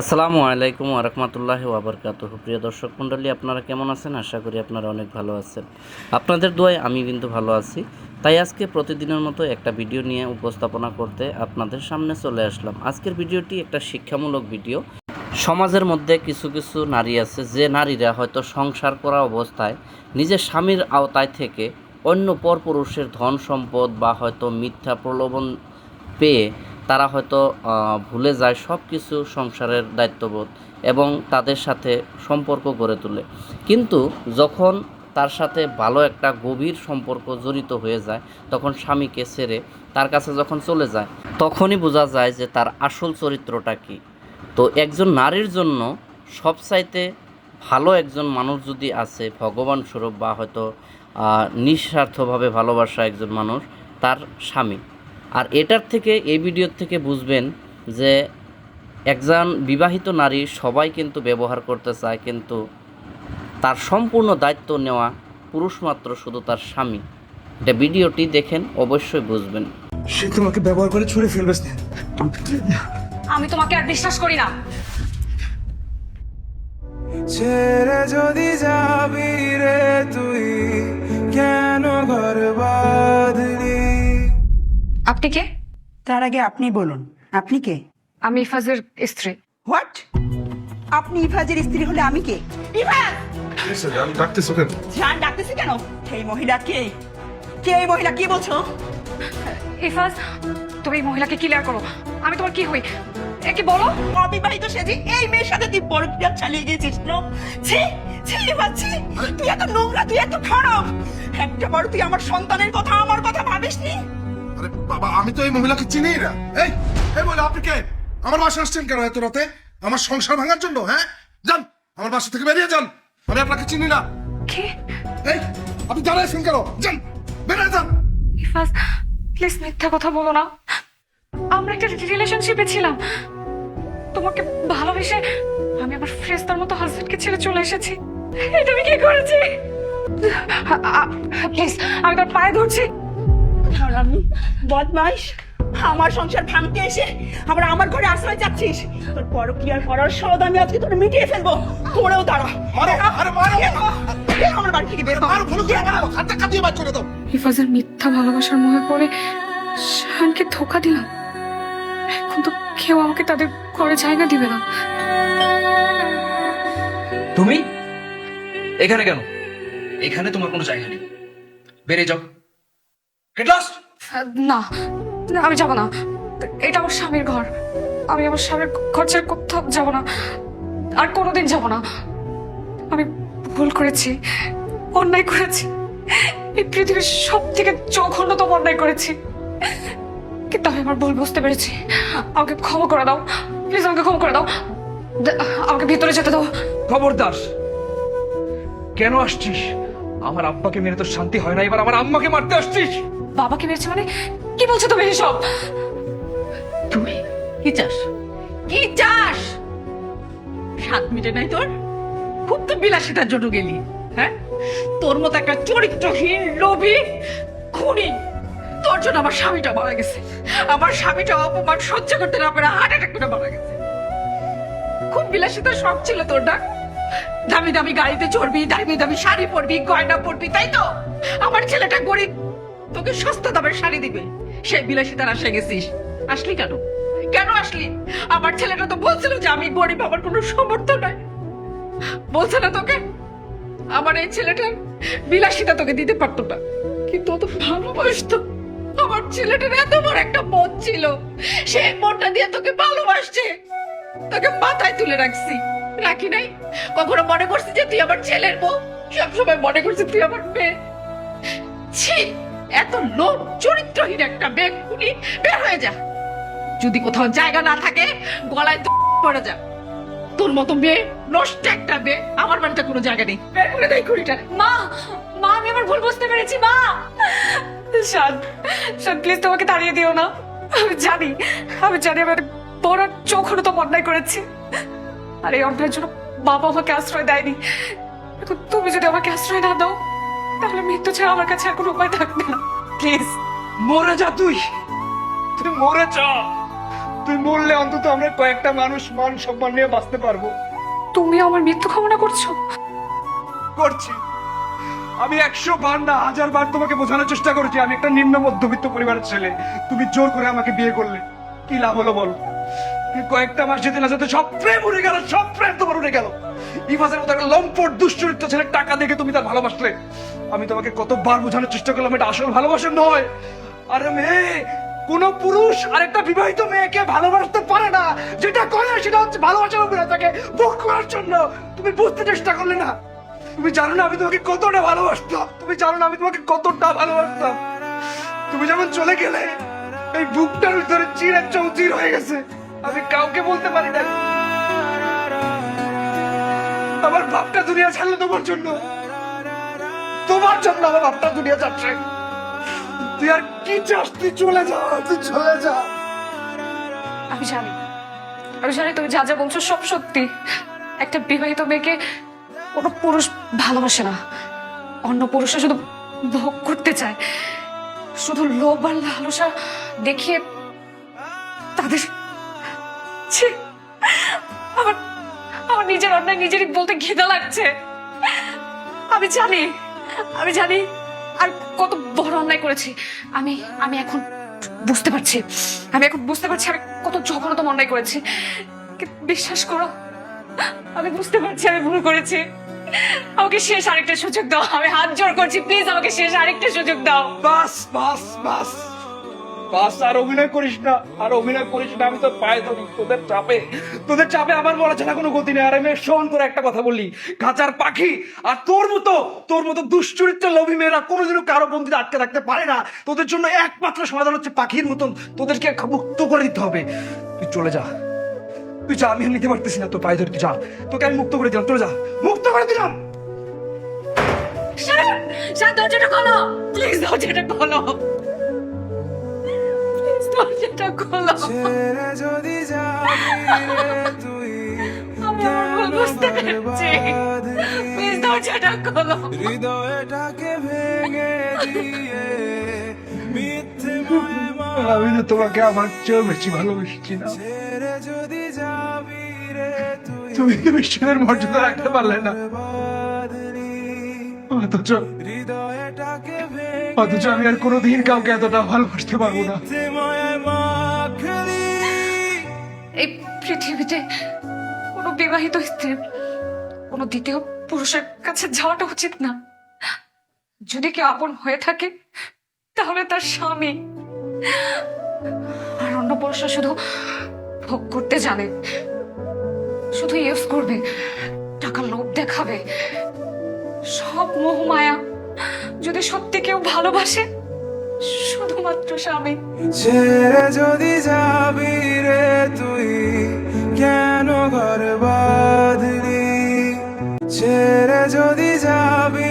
আসসালামু আলাইকুম আরহামতুল্লাহি ওয়াবারকাতুহ প্রিয় দর্শক মণ্ডলী, আপনারা কেমন আছেন? আশা করি আপনারা অনেক ভালো আছেন। আপনাদের দোয়ায় আমি কিন্তু ভালো আছি। তাই আজকে প্রতিদিনের মতো একটা ভিডিও নিয়ে উপস্থাপনা করতে আপনাদের সামনে চলে আসলাম। আজকের ভিডিওটি একটা শিক্ষামূলক ভিডিও। সমাজের মধ্যে কিছু কিছু নারী আছে, যে নারীরা হয়তো সংসার করা অবস্থায় নিজের স্বামীর আওতায় থেকে অন্য পরপুরুষের ধন সম্পদ বা হয়তো মিথ্যা প্রলোভন পেয়ে তারা হয়তো ভুলে যায় সব কিছু সংসারের দায়িত্ববোধ এবং তাদের সাথে সম্পর্ক গড়ে তোলে। কিন্তু যখন তার সাথে ভালো একটা গভীর সম্পর্ক জড়িত হয়ে যায়, তখন স্বামীকে ছেড়ে তার কাছে যখন চলে যায়, তখনই বোঝা যায় যে তার আসল চরিত্রটা কী। তো একজন নারীর জন্য সবচাইতে ভালো একজন মানুষ যদি আছে, ভগবান স্বরূপ বা হয়তো নিঃস্বার্থভাবে ভালোবাসা একজন মানুষ, তার স্বামী। আর এটার থেকে এই ভিডিওর থেকে বুঝবেন যে একজন বিবাহিত নারী সবাই কিন্তু ব্যবহার করতে চায় কিন্তু তার সম্পূর্ণ দায়িত্ব নেওয়া পুরুষ মাত্র শুধু তার স্বামী। এটা ভিডিওটি দেখেন অবশ্যই বুঝবেন। সে তোমাকে ব্যবহার করে ছুঁড়ে ফেলবে আমি তোমাকে আর বিশ্বাস করি না। ছেড়ে যদি যাবি রে তুই কেন ঘর আপনি কে? তার আগে আপনি বলুন। আপনি কে? আমি ইফাজের স্ত্রী। হোয়াট? আপনি ইফাজের স্ত্রী হলে আমি কে? ইফাজ! আমি ডাকতেছো কেন? জান ডাকতেছি কেন? এই মহিলা কে? কে এই মহিলা কি বলছো? ইফাজ তুমি এই মহিলাকে ক্লিয়ার করো। আমি তোমার কি হই? এ কি বলো? অবিবাহিত সেজি এই মেয়ের সাথে তুই বড় চালিয়ে গেছিস নো? ছি ছি ইফাজ ছি। তুই এত নোংরা তুই এত খারাপ। একটা বার তুই আমার সন্তানের কথা আমার কথা ভাবিসনি? আরে বাবা আমি তো এই মহিলাকে চিনি না। এই এই মহিলা আপনি কে? আমার বাসা আসছেন কেন এত রাতে? আমার সংসার ভাঙার জন্য হ্যাঁ? যান আমার বাসা থেকে বেরিয়ে যান। আমি আপনাকে চিনি না। কি? এই আপনি দাঁড়াইছেন কেন? যান বেরিয়ে যান। ইফাজ প্লিজ মিথ্যা কথা বলো না। আমরা একটা রিলেশনশিপে ছিলাম। তোমাকে ভালোবেসে আমি আমার ফ্রেস্তার মতো হাজবেন্ডকে ছেড়ে চলে এসেছি। এটা আমি কি করেছি? প্লিজ আমি তোর পায়ে ধরছি। হারামি বদমাইশ। আমার সংসার ভাঙতে এসে আবার আমার ঘরে আশ্রয় চাচ্ছিস। তোর পরকিয়ার করার সদ আমি আজকে তোর মিটিয়ে ফেলব। তোরেও দাঁড়া। আমার বাড়ি থেকে বের দাও। হিফাজের মিথ্যা ভালোবাসার মোহে পড়ে শানকে ধোকা দিলাম। এখন তো কেউ আমাকে তাদের ঘরে জায়গা দিবে না। তুমি? এখানে কেন? এখানে তোমার কোনো জায়গা নেই। বেড়ে যাও। গেট লস্ট না না, আমি যাব না। এটা আমার স্বামীর ঘর। আমি আমার স্বামীর ঘর ছেড়ে কোথাও যাব না। আর কোনোদিন যাব না। আমি ভুল করেছি অন্যায় করেছি। এই পৃথিবীর সব থেকে জঘন্যতম অন্যায় করেছি। কিন্তু আমি আমার ভুল বুঝতে পেরেছি। আমাকে ক্ষমা করে দাও। প্লিজ আমাকে ক্ষমা করে দাও। দে- আমাকে ভিতরে যেতে দাও। খবরদার কেন আসছিস? আমার আব্বাকে মেরে তো শান্তি হয় না এবার আমার আম্মাকে মারতে আসছিস? বাবাকে মেরেছে মানে? কি বলছো তুমি এসব? তুই কি চাস? কি চাস? সাত মিটে নাই তোর? খুব তো বিলাসিতার জন্য গেলি হ্যাঁ? তোর মতো একটা চরিত্রহীন লোভী খুনি। তোর জন্য আমার স্বামীটা মারা গেছে। আমার স্বামীটা অপমান সহ্য করতে না পারে হার্ট অ্যাটাক করে মারা গেছে। খুব বিলাসিতার শখ ছিল তোর না? দামি দামি গাড়িতে চড়বি, দামি দামি শাড়ি পরবি, গয়না পরবি, তাই তো? আমার ছেলেটা গরিব, তোকে সস্তা দামের শাড়ি দিবে। সেই বিলাসিতার আসে গেছিস। আসলি কেন? কেন আসলি? আমার ছেলেটা তো বলছিল যে আমি গরিব, আমার কোনো সমর্থ নাই। বলছে না তোকে? আমার এই ছেলেটার বিলাসিতা তোকে দিতে পারতো না। কিন্তু ও তো ভালোবাসতো। আমার ছেলেটার এত বড় একটা মন ছিল। সেই মনটা দিয়ে তোকে ভালোবাসছে। তোকে মাথায় তুলে রাখছি। রাখি নাই? কখনো মনে করছি যে তুই আমার ছেলের বউ? সবসময় মনে করছি তুই আমার মেয়ে। ছি, এত লোক চরিত্রহীন একটা খুনি, বের হয়ে যা। যদি কোথাও জায়গা না থাকে, গলায় তো পড়ে যা। তোর মতো মেয়ে, নষ্ট একটা মেয়ে, আমার বাড়িতে কোনো জায়গা নেই। বের করে দেয় খুঁড়িটা মা মা, আমি আমার ভুল বুঝতে পেরেছি, মা। শান শান প্লিজ তোমাকে তাড়িয়ে দিও না। আমি জানি আমি জানি আমি একটা বড় চোখনো তো অন্যায় করেছি। আর এই অন্যায়ের জন্য বাবা আমাকে আশ্রয় দেয়নি। এখন তুমি যদি আমাকে আশ্রয় না দাও তাহলে মৃত্যু ছাড়া আমার কাছে আর কোনো উপায় থাকবে না। প্লিজ মরে যা তুই। তুই মরে যা। তুই মরলে অন্তত আমরা কয়েকটা মানুষ মান সম্মান নিয়ে বাঁচতে পারব। তুমি আমার মৃত্যু কামনা করছ? করছি। আমি একশো বার না হাজার বার তোমাকে বোঝানোর চেষ্টা করেছি। আমি একটা নিম্ন মধ্যবিত্ত পরিবারের ছেলে। তুমি জোর করে আমাকে বিয়ে করলে। কি লাভ হলো বল? কয়েকটা মাস যেতে না যেতে সব প্রেম উড়ে গেল, সব প্রেম তোমার উড়ে গেল। ইফাজের মতো একটা লম্পট দুশ্চরিত্র ছেলে টাকা দেখে তুমি তার ভালোবাসলে। আমি তোমাকে কতবার বোঝানোর চেষ্টা করলাম, এটা আসল ভালোবাসা নয়। আরে মেয়ে, কোন পুরুষ আরেকটা বিবাহিত মেয়েকে ভালোবাসতে পারে না। যেটা করে সেটা হচ্ছে ভালোবাসার উপরে তাকে বুক করার জন্য। তুমি বুঝতে চেষ্টা করলে না। তুমি জানো না আমি তোমাকে কতটা ভালোবাসতাম। তুমি জানো না আমি তোমাকে কতটা ভালোবাসতাম। তুমি যখন চলে গেলে, এই বুকটার ভিতরে চির চৌচির হয়ে গেছে। আমি কাউকে বলতে পারি না। আমার বাপটা দুনিয়া ছাড়লো তোমার জন্য। তোমার জন্য আমার বাপটা দুনিয়া যাচ্ছে। তুই আর কি চাস? তুই চলে যা, তুই চলে যা। আমি জানি। আমি জানি তুমি যা যা বলছো সব সত্যি। একটা বিবাহিত মেয়েকে কোনো পুরুষ ভালোবাসে না। অন্য পুরুষরা শুধু ভোগ করতে চায়। শুধু লোভ আর লালসা দেখিয়ে তাদের ছি, আমার আমার নিজের অন্যায় নিজেরই বলতে ঘৃণা লাগছে। আমি জানি আমি জানি আর কত বড় অন্যায় করেছি। আমি আমি এখন বুঝতে পারছি। আমি এখন বুঝতে পারছি আমি কত জঘন্যতম অন্যায় করেছি। বিশ্বাস করো আমি বুঝতে পারছি আমি ভুল করেছি। আমাকে শেষ আরেকটা সুযোগ দাও। আমি হাত জোর করছি। প্লিজ আমাকে শেষ আরেকটা সুযোগ দাও। বাস বাস বাস। বাস আর অভিনয় করিস না আর অভিনয় করিস না আমি তো পায়ে ধরি তোদের চাপে তোদের চাপে আমার বলা ছাড়া কোনো গতি নেই। আর আমি শোন করে একটা কথা বললি কাঁচার পাখি আর তোর মতো তোর মতো দুশ্চরিত্র লোভী মেয়েরা কোনোদিনও কারও বন্দিতে আটকে থাকতে পারে না। তোদের জন্য একমাত্র সমাধান হচ্ছে পাখির মতন। তোদেরকে মুক্ত করে দিতে হবে। তুই চলে যা। তুই যা আমি নিতে পারতেছি না তোর পায়ে ধরে তুই যা। তোকে আমি মুক্ত করে দিলাম চলে যা। মুক্ত করে দিলাম! শান শান দরজাটা খোলো! প্লিজ দরজাটা খোলো! ছেড়ে যদি যাবি রে তুই আমি আমার বুঝতে পেরেছি। প্লিজ দরজাটা খোলো হৃদয়টাকে ভেঙে দিয়ে মিথ্যে আমি তো তোমাকে আমার চেয়েও বেশি ভালোবেসেছি না। ছেড়ে যদি যাবি রে তুই তুমি কি বিশ্বের মর্যাদা রাখতে পারলে না? অথচ অথচ আমি আর কোনোদিন কাউকে এতটা ভালোবাসতে পারব না। পৃথিবীতে কোনো বিবাহিত স্ত্রীর, কোনো দ্বিতীয় পুরুষের কাছে যাওয়াটা উচিত না। যদি কেউ আপন হয়ে থাকে, তাহলে তার স্বামী। আর অন্য পুরুষরা শুধু ভোগ করতে জানে, শুধু ইউজ করবে, টাকা লোভ দেখাবে। সব মোহমায়া যদি সত্যি কেউ ভালোবাসে, শুধুমাত্র স্বামী। ছেড়ে যদি যাবি রে তুই কেন ঘর বাঁধলি ছেড়ে যদি যাবি